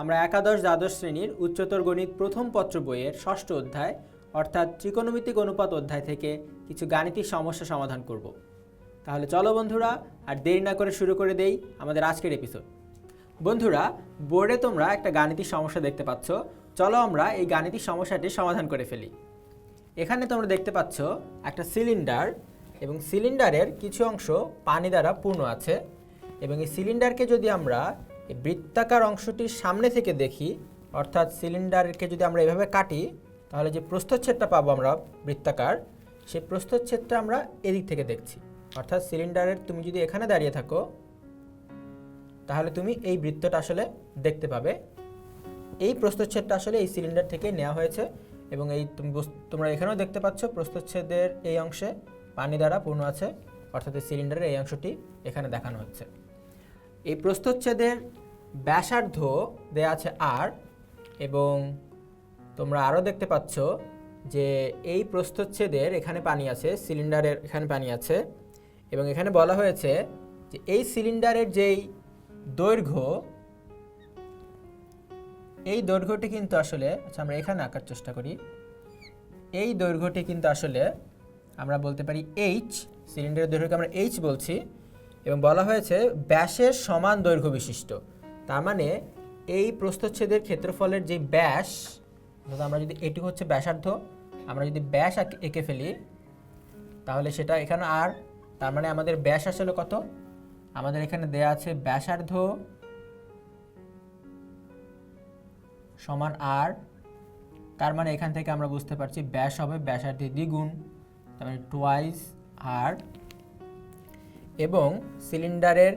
আমরা একাদশ দ্বাদশ শ্রেণির উচ্চতর গণিত প্রথম পত্র বইয়ের ষষ্ঠ অধ্যায়, অর্থাৎ ত্রিকোণমিতিক অনুপাত অধ্যায় থেকে কিছু গাণিতিক সমস্যা সমাধান করব। তাহলে চলো বন্ধুরা, আর দেরি না করে শুরু করে দেই আমাদের আজকের এপিসোড বন্ধুরা, বোর্ডে তোমরা একটা গাণিতিক সমস্যা দেখতে পাচ্ছ। চলো আমরা এই গাণিতিক সমস্যাটি সমাধান করে ফেলি। এখানে তোমরা দেখতে পাচ্ছ একটা সিলিন্ডার এবং সিলিন্ডারের কিছু অংশ পানি দ্বারা পূর্ণ আছে এবং এই সিলিন্ডারকে যদি আমরা এই বৃত্তাকার অংশটির সামনে থেকে দেখি, অর্থাৎ সিলিন্ডারকে যদি আমরা এভাবে কাটি, তাহলে যে প্রস্থচ্ছেদটা পাবো আমরা বৃত্তাকার, সেই প্রস্থচ্ছেদটা আমরা এদিক থেকে দেখছি। অর্থাৎ সিলিন্ডারের তুমি যদি এখানে দাঁড়িয়ে থাকো, তাহলে তুমি এই বৃত্তটা আসলে দেখতে পাবে। এই প্রস্থচ্ছেদটা আসলে এই সিলিন্ডার থেকে নেওয়া হয়েছে এবং এই তুমি তোমরা এখানেও দেখতে পাচ্ছ প্রস্থচ্ছেদের এই অংশে পানি দ্বারা পূর্ণ আছে, অর্থাৎ এই সিলিন্ডারের এই অংশটি এখানে দেখানো হচ্ছে। এই প্রস্থচ্ছেদের ব্যাসার্ধ দেয়া আছে আর এবং তোমরা আরও দেখতে পাচ্ছ যে এই প্রস্থচ্ছেদের এখানে পানি আছে, সিলিন্ডারের এখানে পানি আছে এবং এখানে বলা হয়েছে যে এই সিলিন্ডারের যেই দৈর্ঘ্য, এই দৈর্ঘ্যটি কিন্তু আসলে আচ্ছা আমরা এখানে আঁকার চেষ্টা করি, এই দৈর্ঘ্যটি কিন্তু আসলে আমরা বলতে পারি এইচ সিলিন্ডারের দৈর্ঘ্যকে আমরা এইচ বলছি। এবং বলা হয়েছে ব্যাসের সমান দৈর্ঘ্য বিশিষ্ট। তার মানে এই প্রস্থচ্ছেদের ক্ষেত্রফলের যে ব্যাস আমরা যদি এটি হচ্ছে ব্যাসার্ধ, আমরা যদি ব্যাস এঁকে ফেলি, তাহলে সেটা এখানে আর, তার মানে আমাদের ব্যাস আসলে কত? আমাদের এখানে দেয়া আছে ব্যাসার্ধ সমান আর, তার মানে এখান থেকে আমরা বুঝতে পারছি ব্যাস হবে ব্যাসার্ধের দ্বিগুণ, তার মানে টুয়াইস আর এবং সিলিন্ডারের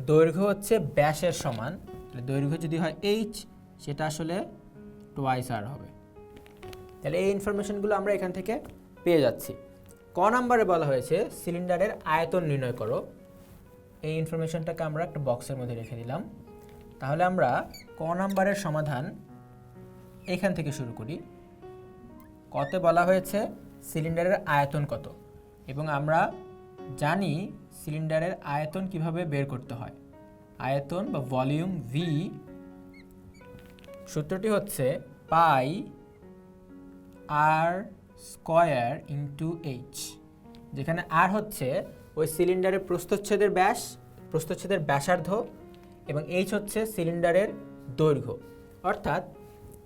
দৈর্ঘ্য হচ্ছে ব্যাসের সমান। দৈর্ঘ্য যদি হয় এইচ সেটা আসলে টোয়াইস আর হবে। তাহলে এই ইনফরমেশনগুলো আমরা এখান থেকে পেয়ে যাচ্ছি। ক নাম্বারে বলা হয়েছে, সিলিন্ডারের আয়তন নির্ণয় করো। এই ইনফরমেশনটাকে আমরা একটা বক্সের মধ্যে রেখে দিলাম। তাহলে আমরা ক নাম্বারের সমাধান এখান থেকে শুরু করি। কতে বলা হয়েছে, সিলিন্ডারের আয়তন কত? এবং আমরা জানি সিলিন্ডারের আয়তন কীভাবে বের করতে হয়। আয়তন বা ভলিউম ভি সূত্রটি হচ্ছে pi R square into H যেখানে আর হচ্ছে ওই সিলিন্ডারের প্রস্থচ্ছেদের ব্যাস, প্রস্থচ্ছেদের ব্যাসার্ধ এবং এইচ হচ্ছে সিলিন্ডারের দৈর্ঘ্য। অর্থাৎ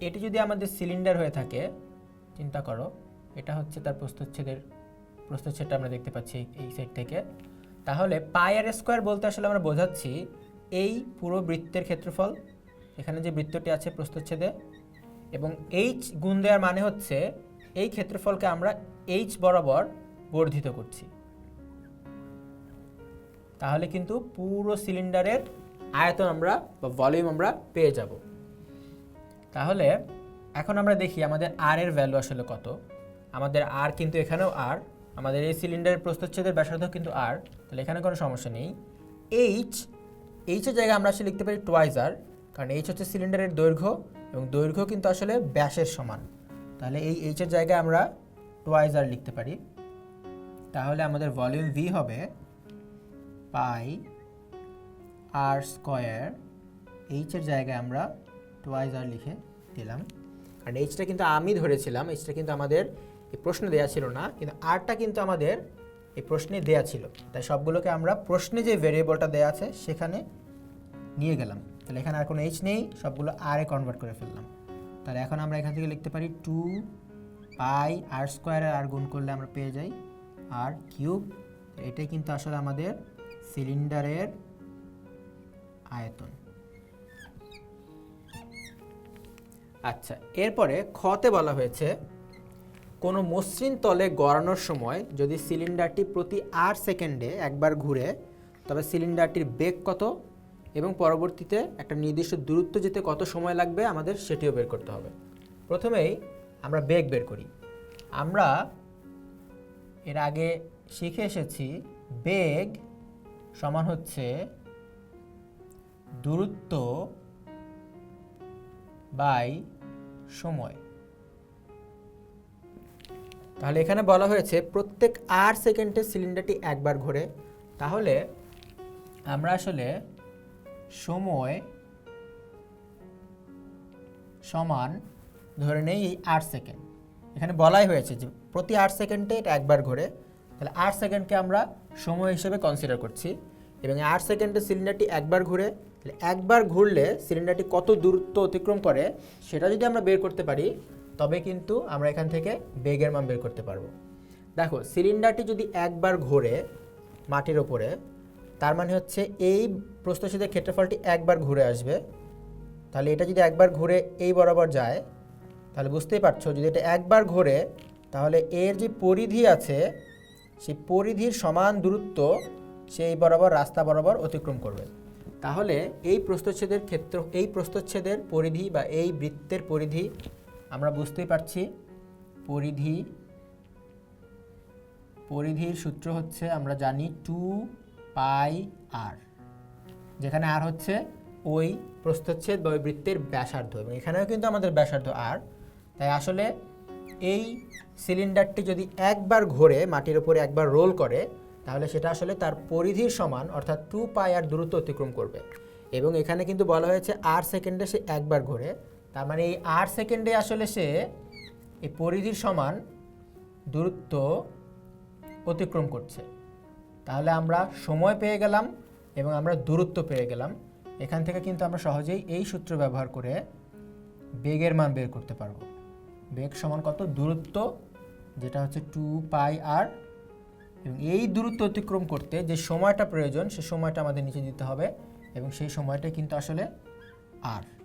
এটি যদি আমাদের সিলিন্ডার হয়ে থাকে, চিন্তা করো, এটা হচ্ছে তার প্রস্থচ্ছেদের প্রস্থচ্ছেদটা আমরা দেখতে পাচ্ছি এই সাইড থেকে। তাহলে পাই আর স্কোয়ার বলতে আসলে আমরা বোঝাচ্ছি এই পুরো বৃত্তের ক্ষেত্রফল, এখানে যে বৃত্তটি আছে প্রস্থচ্ছেদে এবং এইচ গুণ দেওয়ার মানে হচ্ছে এই ক্ষেত্রফলকে আমরা এইচ বরাবর বর্ধিত করছি। তাহলে কিন্তু পুরো সিলিন্ডারের আয়তন আমরা বা ভলিউম আমরা পেয়ে যাব। তাহলে এখন আমরা দেখি আমাদের আর এর ভ্যালু আসলে কত। আমাদের আর কিন্তু এখানেও আর আমাদের এই সিলিন্ডারের প্রস্থচ্ছেদের ব্যাসার্ধ কিন্তু আর তাহলে এখানে কোনো সমস্যা নেই। এইচ এইচের জায়গায় আমরা আসলে লিখতে পারি টুয়াইজ আর কারণ এইচ হচ্ছে সিলিন্ডারের দৈর্ঘ্য এবং দৈর্ঘ্য কিন্তু আসলে ব্যাসের সমান। তাহলে এই এইচের জায়গায় আমরা টুয়াইজ আর লিখতে পারি। তাহলে আমাদের ভলিউম ভি হবে পাই আর স্কয়ার। এইচের জায়গায় আমরা টুয়াইজ আর লিখে দিলাম। কারণ এইচটা কিন্তু আমি ধরেছিলাম এইচটা কিন্তু আমাদের এই প্রশ্নে দেওয়া ছিল না, কিন্তু আরটা কিন্তু আমাদের এই প্রশ্নে দেয়া ছিল। তাই সবগুলোকে আমরা প্রশ্নে যে ভেরিয়েবলটা দেওয়া আছে, সেখানে নিয়ে গেলাম। তাহলে এখানে আর কোনো এইচ নেই, সবগুলো আর এ কনভার্ট করে ফেললাম। তাহলে এখন আমরা এখান থেকে লিখতে পারি টু পাই আর স্কোয়ারের আর গুণ করলে আমরা পেয়ে যাই আর কিউব এটাই কিন্তু আসলে আমাদের সিলিন্ডারের আয়তন। আচ্ছা এরপরে খতে বলা হয়েছে কোনো মসৃণ তলে গড়ানোর সময় যদি সিলিন্ডারটি প্রতি আট সেকেন্ডে একবার ঘুরে, তবে সিলিন্ডারটির বেগ কত এবং পরবর্তীতে একটা নির্দিষ্ট দূরত্ব যেতে কত সময় লাগবে আমাদের সেটিও বের করতে হবে। প্রথমেই আমরা বেগ বের করি। আমরা এর আগে শিখে এসেছি বেগ সমান হচ্ছে দূরত্ব বাই সময়। তাহলে এখানে বলা হয়েছে, প্রত্যেক আট সেকেন্ডে সিলিন্ডারটি একবার ঘোরে। তাহলে আমরা আসলে সময় সমান ধরে নেই এই আট সেকেন্ড। এখানে বলাই হয়েছে যে প্রতি আট সেকেন্ডে এটা একবার ঘোরে। তাহলে আট সেকেন্ডকে আমরা সময় হিসেবে কনসিডার করছি। এবং আট সেকেন্ডে সিলিন্ডারটি একবার ঘুরে। তাহলে একবার ঘুরলে সিলিন্ডারটি কত দূরত্ব অতিক্রম করে, সেটা যদি আমরা বের করতে পারি তবে কিন্তু আমরা এখান থেকে বেগের মান বের করতে পারব। দেখো, সিলিন্ডারটি যদি একবার ঘোরে মাটির ওপরে, তার মানে হচ্ছে এই প্রস্থচ্ছেদের ক্ষেত্রফলটি একবার ঘুরে আসবে। তাহলে এটা যদি একবার ঘুরে এই বরাবর যায়, তাহলে বুঝতেই পারছ, যদি এটা একবার ঘোরে, তাহলে এর যে পরিধি আছে, সেই পরিধির সমান দূরত্ব সেই বরাবর, রাস্তা বরাবর অতিক্রম করবে। তাহলে এই প্রস্থচ্ছেদের ক্ষেত্র, এই প্রস্থচ্ছেদের পরিধি বা এই বৃত্তের পরিধি আমরা বুঝতেই পারছি পরিধি, পরিধির সূত্র হচ্ছে আমরা জানি টু পাই আর, যেখানে আর হচ্ছে ওই প্রস্থচ্ছেদ বা বৃত্তের ব্যাসার্ধ এবং এখানেও কিন্তু আমাদের ব্যাসার্ধ আর। তাই আসলে এই সিলিন্ডারটি যদি একবার ঘোরে, মাটির উপরে একবার রোল করে, তাহলে সেটা আসলে তার পরিধির সমান, অর্থাৎ টু পাই আর দূরত্ব অতিক্রম করবে। এবং এখানে কিন্তু বলা হয়েছে আর সেকেন্ডে সে একবার ঘোরে। তার মানে এই আট সেকেন্ডে আসলে সে এই পরিধির সমান দূরত্ব অতিক্রম করছে। তাহলে আমরা সময় পেয়ে গেলাম এবং আমরা দূরত্ব পেয়ে গেলাম। এখান থেকে কিন্তু আমরা সহজেই এই সূত্র ব্যবহার করে বেগের মান বের করতে পারব। বেগ সমান কত? দূরত্ব, যেটা হচ্ছে টু পাই আর এবং এই দূরত্ব অতিক্রম করতে যে সময়টা প্রয়োজন, সে সময়টা আমাদের নিচে দিতে হবে এবং সেই সময়টা কিন্তু আসলে আর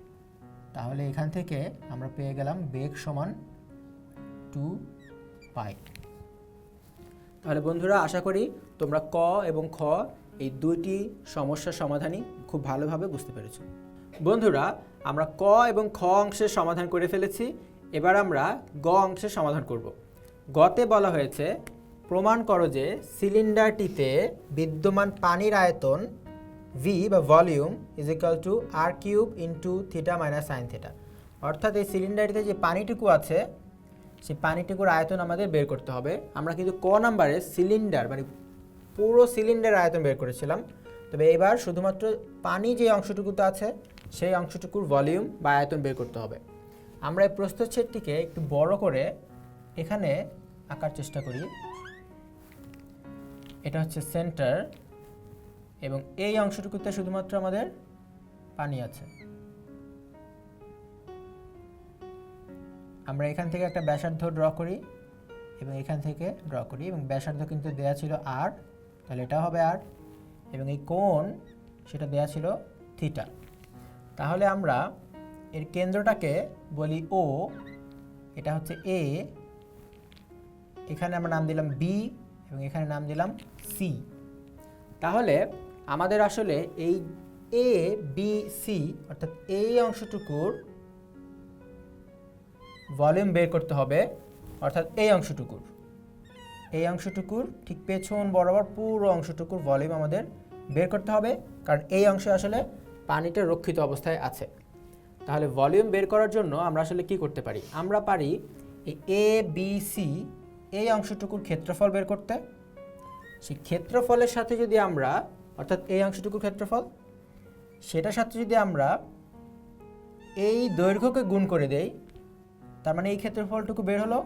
তাহলে এখান থেকে আমরা পেয়ে গেলাম বেগ সমান টু পাই। তাহলে বন্ধুরা আশা করি তোমরা ক এবং খ এই দুইটি সমস্যার সমাধানই খুব ভালোভাবে বুঝতে পেরেছ। বন্ধুরা, আমরা ক এবং খ অংশের সমাধান করে ফেলেছি, এবার আমরা গ অংশের সমাধান করব। গতে বলা হয়েছে, প্রমাণ করো যে সিলিন্ডারটিতে বিদ্যমান পানির আয়তন ভি বা volume is equal to R cube into theta minus sine theta অর্থাৎ এই সিলিন্ডারটিতে যে পানিটুকু আছে, সেই পানিটুকুর আয়তন আমাদের বের করতে হবে। আমরা কিন্তু ক নাম্বারে সিলিন্ডার মানে পুরো সিলিন্ডার আয়তন বের করেছিলাম। তবে এবার শুধুমাত্র পানি যে অংশটুকুতে আছে, সেই অংশটুকুর ভলিউম বা আয়তন বের করতে হবে। আমরা এই প্রস্থচ্ছেদটিকে একটু বড় করে এখানে আঁকার চেষ্টা করি। এটা হচ্ছে সেন্টার এবং এই অংশটুকুতে শুধুমাত্র আমাদের পানি আছে। আমরা এখান থেকে একটা ব্যাসার্ধ ড্র করি এবং এখান থেকে ড্র করি এবং ব্যাসার্ধ কিন্তু দেয়া ছিল আর তাহলে এটা হবে আর এবং এই কোণ সেটা দেয়া ছিল থিটা তাহলে আমরা এর কেন্দ্রটাকে বলি ও এটা হচ্ছে এ এখানে আমরা নাম দিলাম বি এবং এখানে নাম দিলাম সি তাহলে আমাদের আসলে এই এ বি সি অর্থাৎ এই অংশটুকুর ভলিউম বের করতে হবে, অর্থাৎ এই অংশটুকুর। এই অংশটুকুর ঠিক পেছন বরাবর পুরো অংশটুকুর ভলিউম আমাদের বের করতে হবে, কারণ এই অংশে আসলে পানিটা রক্ষিত অবস্থায় আছে। তাহলে ভলিউম বের করার জন্য আমরা আসলে কি করতে পারি? আমরা পারি এই এ বি সি এই অংশটুকুর ক্ষেত্রফল বের করতে। সেই ক্ষেত্রফলের সাথে যদি আমরা অর্থাৎ এই অংশটুকুর ক্ষেত্রফল, সেটার সাথে যদি আমরা এই দৈর্ঘ্যকে গুণ করে দেই, তার মানে এই ক্ষেত্রফলটুকু বের হলো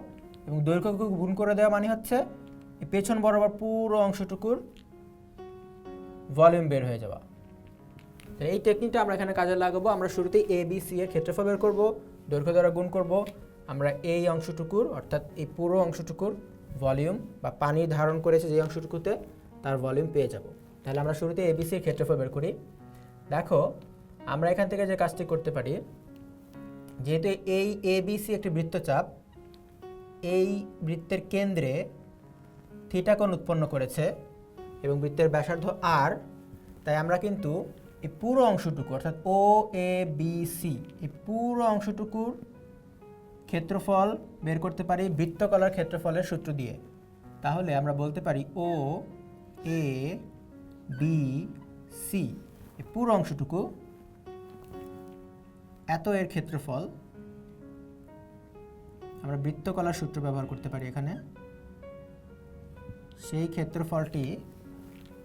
এবং দৈর্ঘ্যকে গুণ করে দেওয়া মানে হচ্ছে পেছন বরাবর পুরো অংশটুকুর ভলিউম বের হয়ে যাওয়া। তো এই টেকনিকটা আমরা এখানে কাজে লাগাবো। আমরা শুরুতেই এ বি সি এর ক্ষেত্রফল বের করব, দৈর্ঘ্য দ্বারা গুণ করব। আমরা এই অংশটুকুর, অর্থাৎ এই পুরো অংশটুকুর ভলিউম বা পানি ধারণ করেছে যে অংশটুকুতে, তার ভলিউম পেয়ে যাব। তাহলে আমরা শুরুতে এ বি সি ক্ষেত্রফল বের করি। দেখো, আমরা এখান থেকে যে কাজটি করতে পারি, যেহেতু এই এ বি সি একটি বৃত্তচাপ, এই বৃত্তের কেন্দ্রে থিটা কোণ উৎপন্ন করেছে এবং বৃত্তের ব্যাসার্ধ আর তাই আমরা কিন্তু এই পুরো অংশটুকু, অর্থাৎ ও এ বি সি এই পুরো অংশটুকুর ক্ষেত্রফল বের করতে পারি বৃত্তকলার ক্ষেত্রফলের সূত্র দিয়ে। তাহলে আমরা বলতে পারি ও এ বি সি এই পুরো অংশটুকু এত এর ক্ষেত্রফল আমরা বৃত্তকলার সূত্র ব্যবহার করতে পারি এখানে। সেই ক্ষেত্রফলটি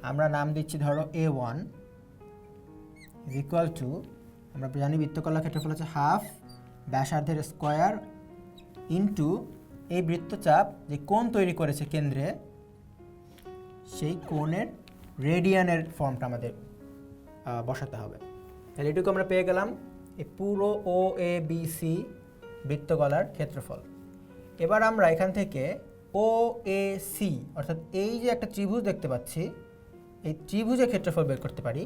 আমরা নাম দিচ্ছি ধরো A one is equal to আমরা জানি বৃত্তকলার ক্ষেত্রফল হচ্ছে হাফ ব্যাসার্ধের স্কোয়ার ইন্টু এই বৃত্তচাপ যে কোণ তৈরি করেছে কেন্দ্রে, সেই কোণের রেডিয়ানের ফর্মটা আমাদের বসাতে হবে। তাহলে এটুকু আমরা পেয়ে গেলাম এই পুরো ও এ বি সি বৃত্তকলার ক্ষেত্রফল। এবার আমরা এখান থেকে ও এ সি অর্থাৎ এই যে একটা ত্রিভুজ দেখতে পাচ্ছি, এই ত্রিভুজের ক্ষেত্রফল বের করতে পারি।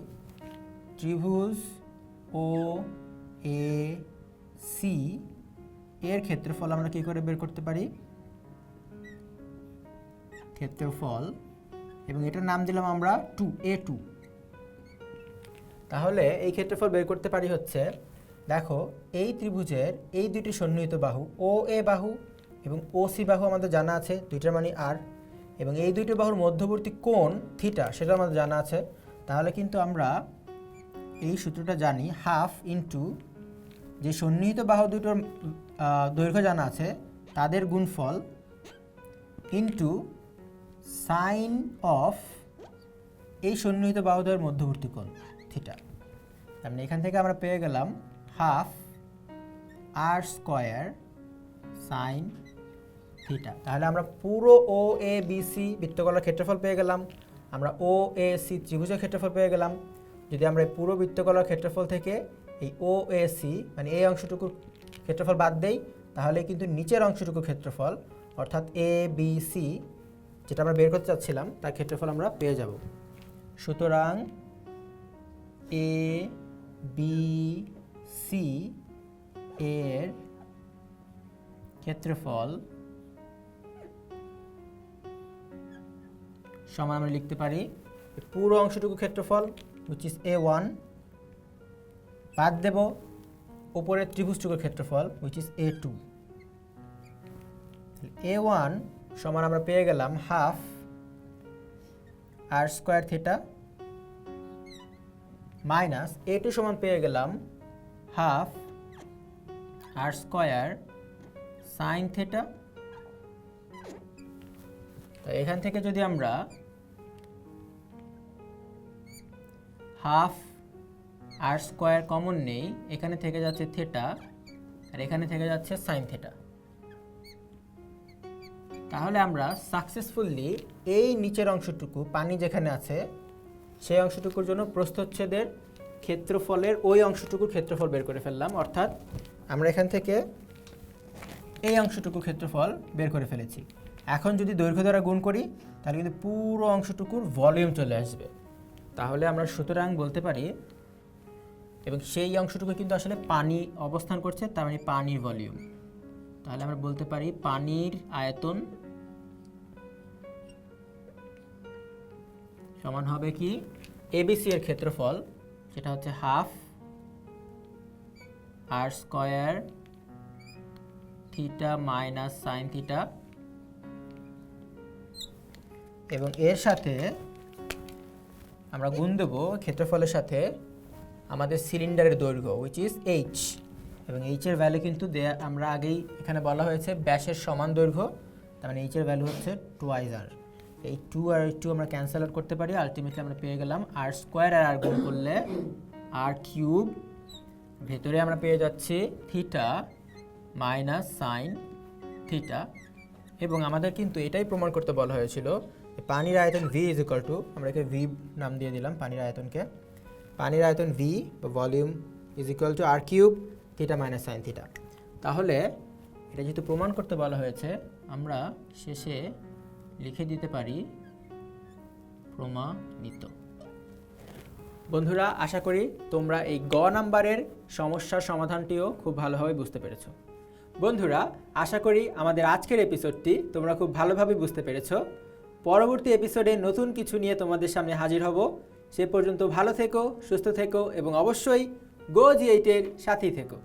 ত্রিভুজ ও এ সি এর ক্ষেত্রফল আমরা কি করে বের করতে পারি? ক্ষেত্রফল এবং এটার নাম দিলাম আমরা টু এ টু তাহলে এই ক্ষেত্রফল বের করতে পারি হচ্ছে, দেখো, এই ত্রিভুজের এই দুটি সন্নিহিত বাহু ও এ বাহু এবং ও সি বাহু আমাদের জানা আছে, দুইটার মানে আর এবং এই দুইটি বাহুর মধ্যবর্তী কোণ থিটা সেটা আমাদের জানা আছে। তাহলে কিন্তু আমরা এই সূত্রটা জানি হাফ ইন্টু যে সন্নিহিত বাহু দুটোর দৈর্ঘ্য জানা আছে, তাদের গুণফল ইন্টু সাইন অফ এই সন্নিহিত বাহুদের মধ্যবর্তী কোণ, থিটা। তার মানে এখান থেকে আমরা পেয়ে গেলাম half R square sine theta. তাহলে আমরা পুরো ও এ বি সি বৃত্তকলার ক্ষেত্রফল পেয়ে গেলাম। আমরা ও এ সি ত্রিভুজের ক্ষেত্রফল পেয়ে গেলাম। যদি আমরা এই পুরো বৃত্তকলার ক্ষেত্রফল থেকে এই ও এ সি মানে এই অংশটুকুর ক্ষেত্রফল বাদ দেই, তাহলে কিন্তু নিচের অংশটুকুর ক্ষেত্রফল, অর্থাৎ এ বি সি যেটা আমরা বের করতে চাচ্ছিলাম, তার ক্ষেত্রফল আমরা পেয়ে যাব। সুতরাং এ বি সি এর ক্ষেত্রফল সমান আমরা লিখতে পারি পুরো অংশটুকু ক্ষেত্রফল উইচ ইজ এ ওয়ান বাদ দেব উপরের ত্রিভুজটুকুর ক্ষেত্রফল which is A two A one সমান আমরা পেয়ে গেলাম half R square theta minus A two সমান পেয়ে গেলাম half R square sine theta. তো এখান থেকে যদি আমরা হাফ আর স্কোয়ার কমন নেই, এখানে থেকে যাচ্ছে থেটা আর এখানে থেকে যাচ্ছে সাইন থেটা। তাহলে আমরা সাকসেসফুলি এই নিচের অংশটুকু, পানি যেখানে আছে, সেই অংশটুকুর জন্য প্রস্থচ্ছেদের ক্ষেত্রফলের ওই অংশটুকুর ক্ষেত্রফল বের করে ফেললাম। অর্থাৎ আমরা এখান থেকে এই অংশটুকু ক্ষেত্রফল বের করে ফেলেছি। এখন যদি দৈর্ঘ্য দ্বারা গুণ করি, তাহলে কিন্তু পুরো অংশটুকুর ভলিউম চলে আসবে। তাহলে আমরা সুতরাং বলতে পারি, এবং সেই অংশটুকু কিন্তু আসলে পানি অবস্থান করছে, তার মানে পানির ভলিউম তাহলে আমরা বলতে পারি পানির আয়তন সমান হবে কি? এবিসি এর ক্ষেত্রফল, সেটা হচ্ছে half R square theta minus sine theta. এবং এর সাথে আমরা গুণ দেবো ক্ষেত্রফলের সাথে আমাদের সিলিন্ডারের দৈর্ঘ্য উইচ ইজ এইচ এবং এইচের ভ্যালু কিন্তু আমরা আগেই এখানে বলা হয়েছে ব্যাসের সমান দৈর্ঘ্য, তার মানে এইচের ভ্যালু হচ্ছে টুয়াইজ আর এই টু আর টু আমরা ক্যান্সেল আউট করতে পারি আলটিমেটলি আমরা পেয়ে গেলাম আর স্কোয়ার আর আর গুণ করলে আর কিউব ভেতরে আমরা পেয়ে যাচ্ছি থিটা মাইনাস সাইন থিটা এবং আমাদের কিন্তু এটাই প্রমাণ করতে বলা হয়েছিল পানির আয়তন ভি ইজ ইকাল টু আমরা একে ভি নাম দিয়ে দিলাম পানির আয়তনকে। পানির আয়তন ভি বা volume is equal to R cube theta minus sine theta তাহলে এটা যেহেতু প্রমাণ করতে বলা হয়েছে, আমরা শেষে লিখে দিতে পারি প্রমাণিত। বন্ধুরা, আশা করি তোমরা এই গ নাম্বারের সমস্যার সমাধানটিও খুব ভালোভাবে বুঝতে পেরেছ। বন্ধুরা, আশা করি আমাদের আজকের এপিসোডটি তোমরা খুব ভালোভাবে বুঝতে পেরেছ। পরবর্তী এপিসোডে নতুন কিছু নিয়ে তোমাদের সামনে হাজির হব। সে পর্যন্ত ভালো থেকো, সুস্থ থেকো এবং অবশ্যই গো জি এইটের সাথেই থেকো।